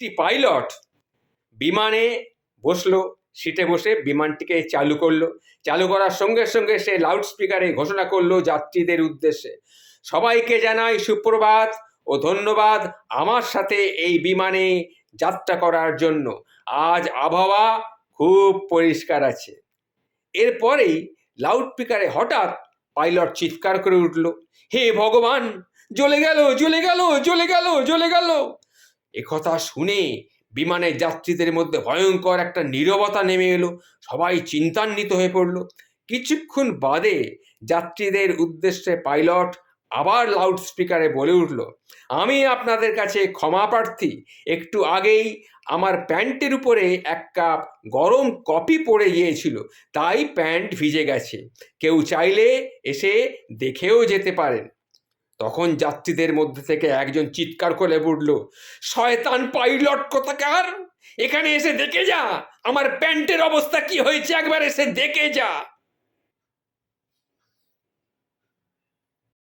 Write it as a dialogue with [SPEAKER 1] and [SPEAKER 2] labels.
[SPEAKER 1] একটি পাইলট বিমানে বসল, সিটে বসে বিমানটিকে চালু করল। চালু করার সঙ্গে সঙ্গে সে লাউড স্পিকারে ঘোষণা করল যাত্রীদের উদ্দেশ্যে, সবাইকে জানাই সুপ্রভাত ও ধন্যবাদ আমার সাথে এই বিমানে যাত্রা করার জন্য। আজ আবহাওয়া খুব পরিষ্কার আছে। এরপরেই লাউড স্পিকারে হঠাৎ পাইলট চিৎকার করে উঠল, হে ভগবান! জ্বলে গেল জ্বলে গেল জ্বলে গেল জ্বলে গেল! একথা শুনে বিমানের যাত্রীদের মধ্যে ভয়ঙ্কর একটা নীরবতা নেমে এলো। সবাই চিন্তান্বিত হয়ে পড়ল। কিছুক্ষণ বাদে যাত্রীদের উদ্দেশ্যে পাইলট আবার লাউড স্পিকারে বলে উঠল, আমি আপনাদের কাছে ক্ষমা প্রার্থী। একটু আগেই আমার প্যান্টের উপরে এক কাপ গরম কপি পড়ে গিয়েছিল, তাই প্যান্ট ভিজে গেছে। কেউ চাইলে এসে দেখেও যেতে পারেন। তখন যাত্রীদের মধ্যে থেকে একজন চিৎকার করে উঠল শয়তান পাইলট কোথাকার? এখানে এসে দেখে যা! আমার প্যান্টের অবস্থা কি হয়েছে একবার এসে দেখে যা!